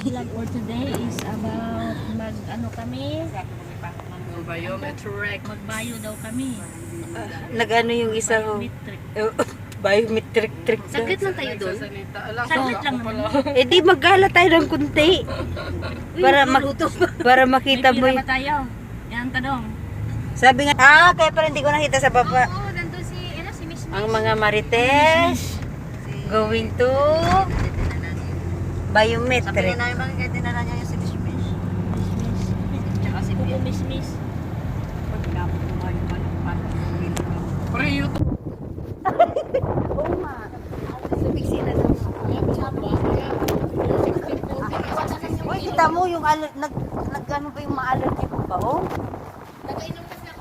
vlog for today is about mag ano kami, Biometric. magbayo daw kami. Nag-ano yung isa ho? Biometric. Eh, Biometric trick. Saglit lang tayo doon. Saglit lang naman. Eh di maggala tayo ng kunti. Para mak para makita mo. pira y- ba tayo? Yan tanong. Sabi nga, ah, kaya pala hindi ko nakita sa baba. Oo, nandun si, ano, si Miss Ang mga marites going to biometric. namin kaya dinala niya yung si Miss Miss. Tsaka si Kuko Miss Miss. Pre, YouTube. Uy, kita mo yung al- nag, nag ano ba yung ma-allergy ko ba, oh?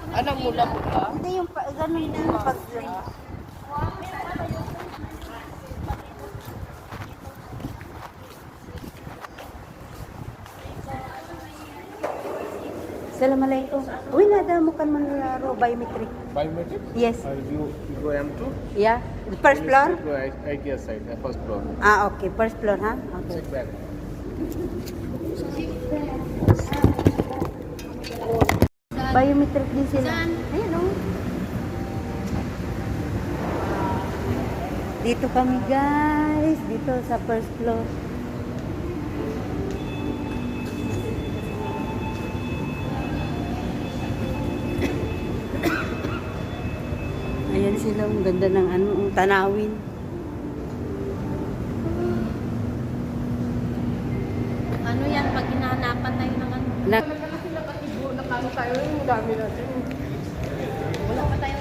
Ano mula-mula? Hindi yung pa, ganun yung pag... Assalamualaikum. Uy, nada mo kan manlaro biometric. Biometric? Yes. Uh, you, you go M2? Yeah. The first floor? Go I, I guess side, uh, first floor. Ah, okay. First floor, ha? Okay. Check back. Biometric din sila. Ayun, oh. Dito kami, guys. Dito sa first floor. Sila, ang ganda ng ano, ang tanawin. Ano yan, pag hinahanapan tayo ng ano. Na, tayo yung dami natin.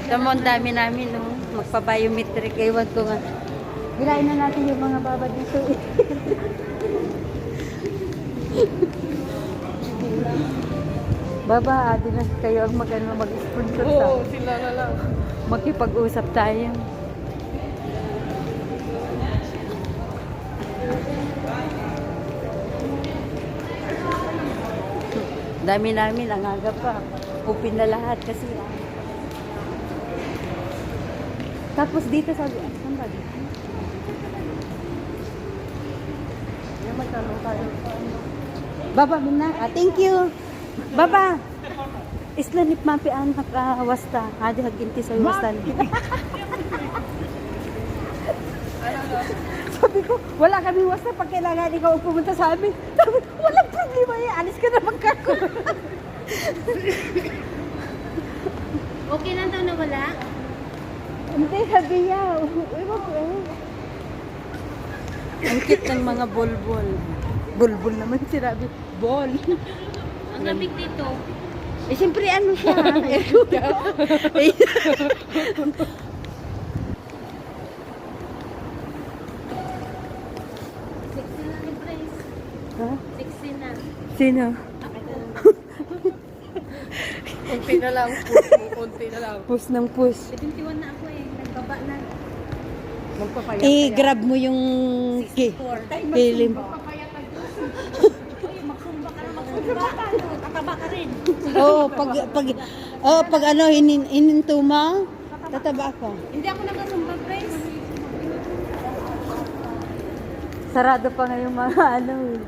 Tamo, ang dami namin, no? Magpa-biometric. Ewan ko nga. Hilain na natin yung mga baba dito. baba, adi na kayo ang mag, ano, mag-sponsor sa. Oo, sila na lang. Makipag-usap tayo. Dami namin, ang aga pa. Open na lahat kasi. ah. Tapos dito sabi, ah, saan ba dito? Baba, muna. Ah, thank you. Baba. Islanip mapi anak ah, wasta. Adi haginti sa wasta. Sabi ko, wala kami wasta pag kailangan ikaw pumunta sa amin. Sabi ko, walang problema yan. Alis ka na magkako. Okay lang daw na wala? Hindi, sabi niya. Ko eh. Ang cute ng mga bolbol. Bolbol naman sinabi. Bol. Ang lamig dito. Eh, siyempre ano siya. Ha? Sexy na. Sino? Kunti na lang. Kunti, na lang. Push ng push. 71 na ako eh. Nagbaba na. Magpapayat. I-grab mo yung ki kilim. Magsumba ka na magsumba ka. Tataba ka rin. Oo, pag, pag, oh, pag ano, hinin, hininto mo, tataba ka. Hindi ako nakasumba, Pres. Sarado pa ngayong mga ano. eh.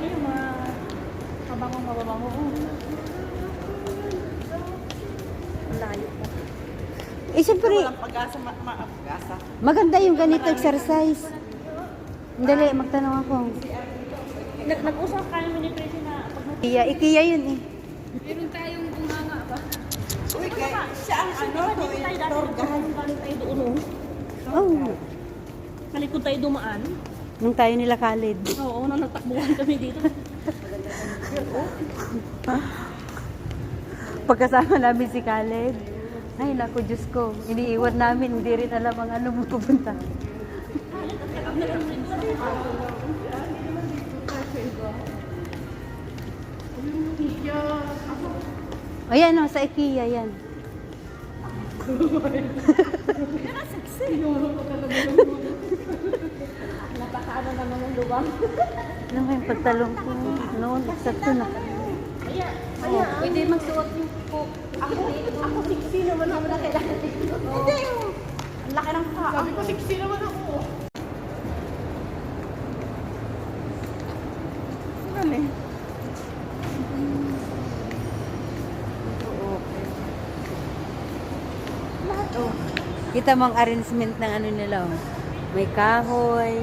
Ayun, mga mabango mababango. Eh, siyempre, Walang pag-asa, ma- ma- pag-asa. maganda yung ganito exercise. Dali, magtanong ako. Nag Nag-usap kayo ni Pres na pag Ikiya, ikiya yun eh. meron tayong bunganga ba? Uy, kaya siya ang ano, Dito tayo dati. Galing tayo doon. oh. Oh, Kalikod tayo dumaan. nung tayo nila Khalid. Oo, nang nagtakbuhan kami dito. Pagkasama namin si Khaled. Ay, naku, Diyos ko. Iniiwan namin. Hindi rin alam ang ano mo pupunta. Ayan o, sa IKEA yan. Napakaano naman ng lubang. Ano nga yung pantalong ko? Noon, eksakto na. Pwede magsuot yung po. Ako, ako 60 naman ako na kailangan dito. Hindi! Ang laki ng paa. Sabi ko, 60 naman ako. Saan eh? Kita mo ang arrangement ng ano nila. Oh. May kahoy.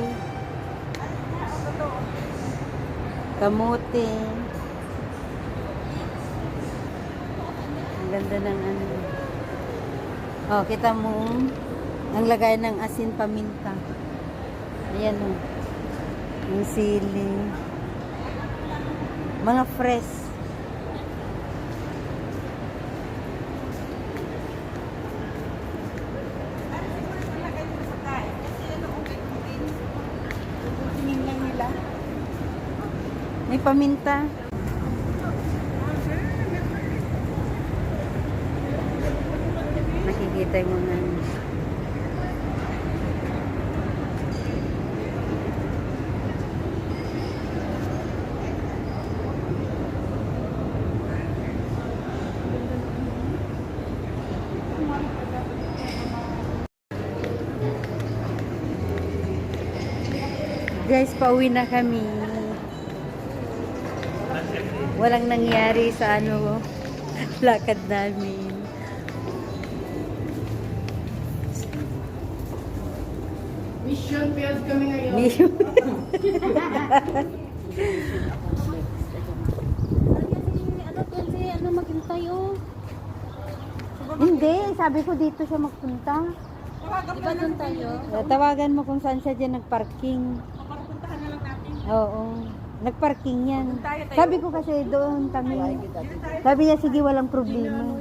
Kamuting. Ang ganda ng ano. Oh, kita mo ang lagay ng asin paminta. Ayan oh. Yung sili. Mga fresh. May paminta. Mga ano. Guys, pauwi na kami. Walang nangyari sa ano, lakad namin. Mission failed kami ngayon. Mission. Ano ano maghintay oh. Hindi, sabi ko dito siya magpunta. Di ba doon tayo? Eh, Tawagan mo kung saan siya dyan nagparking. Papuntahan na lang natin. Oo. Nagparking yan. Sabi ko kasi doon kami. Sabi niya, sige, walang problema.